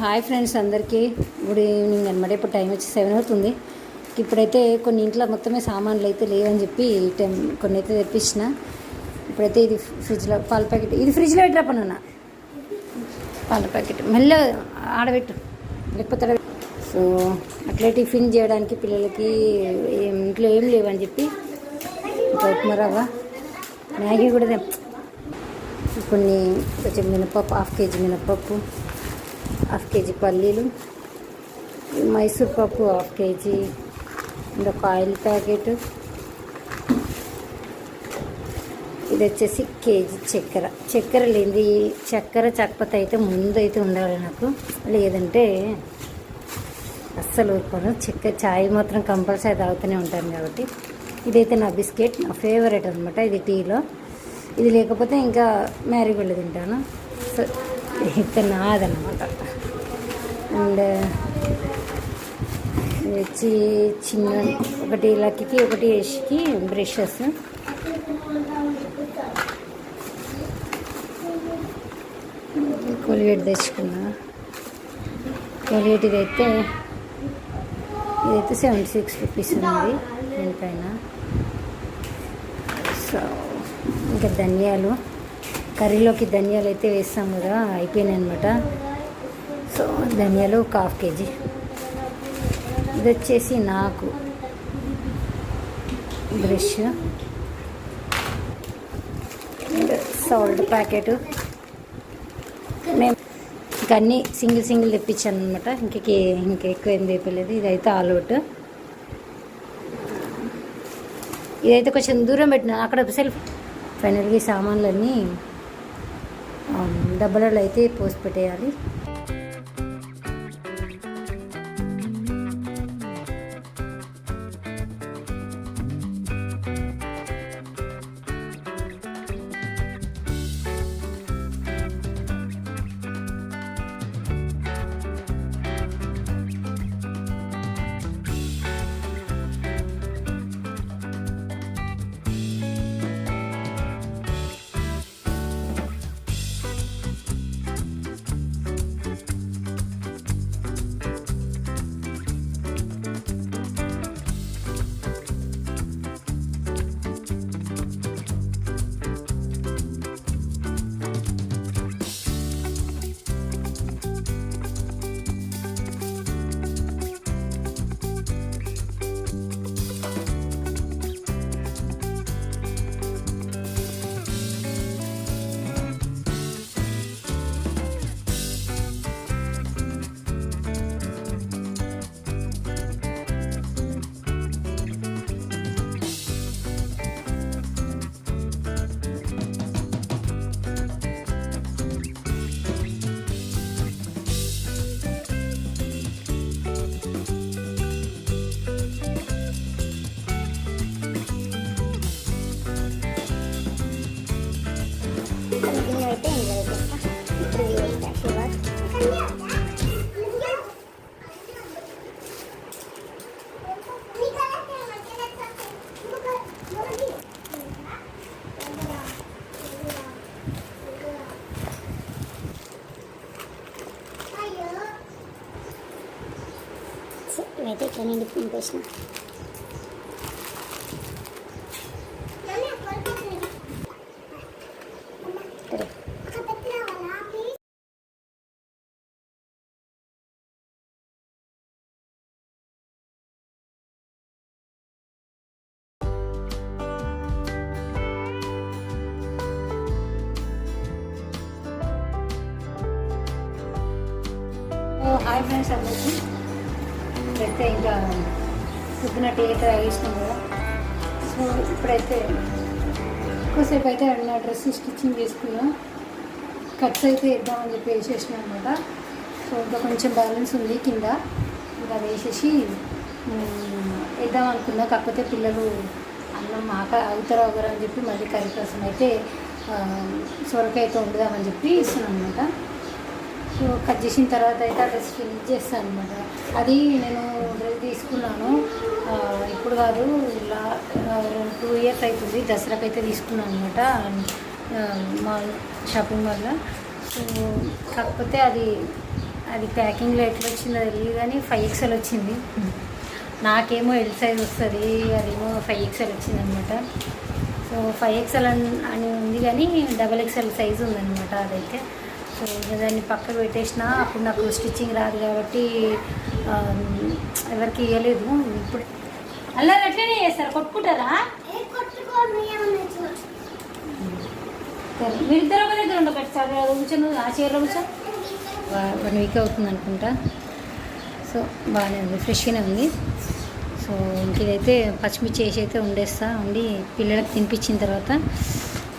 Hi friends అందరికీ. Good evening అనమాట ఇప్పుడు టైం వచ్చి సెవెన్ అవుతుంది. ఇప్పుడైతే కొన్ని ఇంట్లో మొత్తమే సామాన్లు అయితే లేవని చెప్పి టైం కొన్ని అయితే తెప్పించిన. ఇప్పుడైతే ఇది ఫ్రిడ్జ్లో పాల ప్యాకెట్. ఇది ఫ్రిడ్జ్లో పెట్టరా పనున్నా? పాల ప్యాకెట్. మెల్ల ఆడబెట్టు. లేకపోతే సో అట్లా టిఫిన్ చేయడానికి పిల్లలకి ఇంట్లో ఏం లేవని చెప్పి ఇంకా ఉప్మా రవ్వ మ్యాగీ కూడా కొన్ని కొంచెం మినపప్పు హాఫ్ కేజీ మినపప్పు కేజీ పల్లీలు మైసూర్ పప్పు హాఫ్ కేజీ ఇంకొక ఆయిల్ ప్యాకెట్. ఇది వచ్చేసి కేజీ చక్కెర. చక్కెర లేనిది చక్కెర చక్కెర అయితే ముందు అయితే ఉండాలి నాకు. లేదంటే అస్సలు ఊరుకోను. చక్కెర చాయ్ మాత్రం కంపల్సరీ తాగుతూనే ఉంటాను కాబట్టి. ఇదైతే నా బిస్కెట్ నా ఫేవరెట్ అనమాట ఇది టీలో. ఇది లేకపోతే ఇంకా మ్యారీగోల్డ్ తింటాను. సో ఇది నాదనమాట అండ్ వచ్చి చిన్న ఒకటి లక్కి ఒకటి యష్కి బ్రషెస్. కోల్గేట్ తెచ్చుకున్నా. కోల్గేట్ ఇదైతే ఇదైతే సెవెంటీ సిక్స్ రూపీస్ ఉంది దీనిపైన సో ఇంకా ధనియాలు కర్రీలోకి ధనియాలు అయితే వేస్తాం కదా అయిపోయినాయి అనమాట సో ధనియాలు ఒక హాఫ్ కేజీ. ఇది వచ్చేసి నాకు. బ్రష్. Salt packet. మేము ఇంకా అన్నీ సింగిల్ సింగిల్ తెప్పించాను అనమాట ఇంకే ఇంకెక్కువ ఏం తెప్పలేదు. ఇదైతే ఆల్ అవుట్. ఇదైతే కొంచెం దూరం పెట్టినాను అక్కడ సెల్ఫ్ ఫైనల్గా ఈ సామాన్లన్నీ ఆ, డబ్బాలలో అయితే పోసి పెట్టేయాలి. ఇవైతే ఇట్లా నిండి నింపేసిన హాయ్ ఫ్రెండ్స్ అందరికీ ఇప్పుడైతే ఇంకా పొద్దున టీ అయితే తాగేసినాం కదా సో ఇప్పుడైతే ఎక్కువసేపు అయితే నా డ్రెస్ స్టిచ్చింగ్ చేసుకున్నా. కట్స్ అయితే వేద్దామని చెప్పి వేసేసిన అనమాట సో ఇంకా కొంచెం బ్యాలెన్స్ ఉంది కింద. ఇంకా అది వేసేసి వేద్దాం అనుకున్నా. కాకపోతే పిల్లలు అన్నం ఆక అవుతారు అని చెప్పి మళ్ళీ కర్రీ కోసం అయితే సొరకాయతో వండుదామని చెప్పి ఇస్తున్నాను అనమాట కట్ చేసిన తర్వాత అయితే ఆ డ్రెస్ ఫినిష్ చేస్తాను అనమాట అది నేను డ్రెస్ తీసుకున్నాను. ఇప్పుడు కాదు ఇలా టూ ఇయర్స్ అవుతుంది. దసరాకి అయితే తీసుకున్నాను అనమాట మాల్ షాపింగ్ మాల్లో. సో కాకపోతే అది అది ప్యాకింగ్లో ఎట్లా వచ్చిందో తెలియదు కానీ ఫైవ్ ఎక్స్ఎల్ వచ్చింది. నాకేమో ఎల్ సైజ్ వస్తుంది అదేమో ఫైవ్ ఎక్స్ఎల్ వచ్చిందనమాట సో ఫైవ్ ఎక్స్ఎల్ అని ఉంది కానీ డబల్ ఎక్స్ఎల్ సైజ్ ఉందనమాట అదైతే. సో దాన్ని పక్కకు పెట్టేసిన అప్పుడు నాకు స్టిచ్చింగ్ రాదు కాబట్టి ఎవరికి ఇవ్వలేదు ఇప్పుడు అలా అట్లనే చేస్తారు. కొట్టుకుంటారా? మీరిద్దరు ఒక దగ్గర ఉండబెట్టారు కూర్చొని ఆ చీరలో కూర్చో వన్ వీక్ అవుతుంది అనుకుంటా. సో బాగానే ఉంది. ఫ్రెష్గానే ఉంది. సో ఇంక ఇదైతే పచ్చిమిర్చి వేసి అయితే వండేస్తా. వండి పిల్లలకు తినిపించిన తర్వాత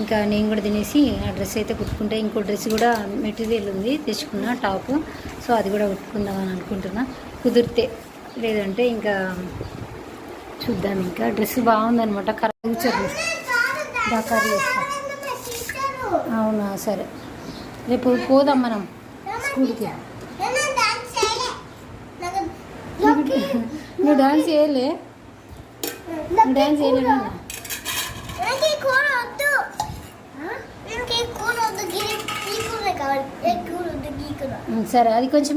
ఇంకా నేను కూడా తినేసి ఆ డ్రెస్ అయితే కుట్టుకుంటే ఇంకో డ్రెస్ కూడా మెటీరియల్ ఉంది తెచ్చుకున్నా టాప్. సో అది కూడా కుట్టుకుందాం అని అనుకుంటున్నా. కుదిరితే. లేదంటే ఇంకా చూద్దాం ఇంకా. డ్రెస్ బాగుందనమాట కరెక్ట్ కూర్చోరు కర్రీ చేస్తా అవునా? సరే. రేపు పోదాం మనం స్కూల్కి. నువ్వు డాన్స్ చేయలే. నువ్వు డాన్స్ చేయలేనా సరే అది కొంచెం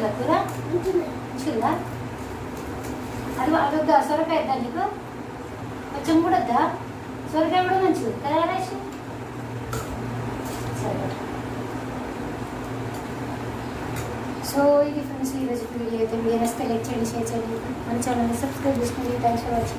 కూర్చో మంచిగా కూర మంచిగా అది అదొద్దా సొరకాయ వద్దా నీకు కొంచెం కూడా వద్దా సొరకాయ కూడా మంచిది కదా రాసి సరే సో ఇది ఫ్రెండ్స్ ఈరోజు వీడియో అయితే వీరస్తే లైక్ చేయండి షేర్ చేయండి మన ఛానల్ని సబ్స్క్రైబ్ చేసుకోండి థ్యాంక్స్ ఫర్ వాచింగ్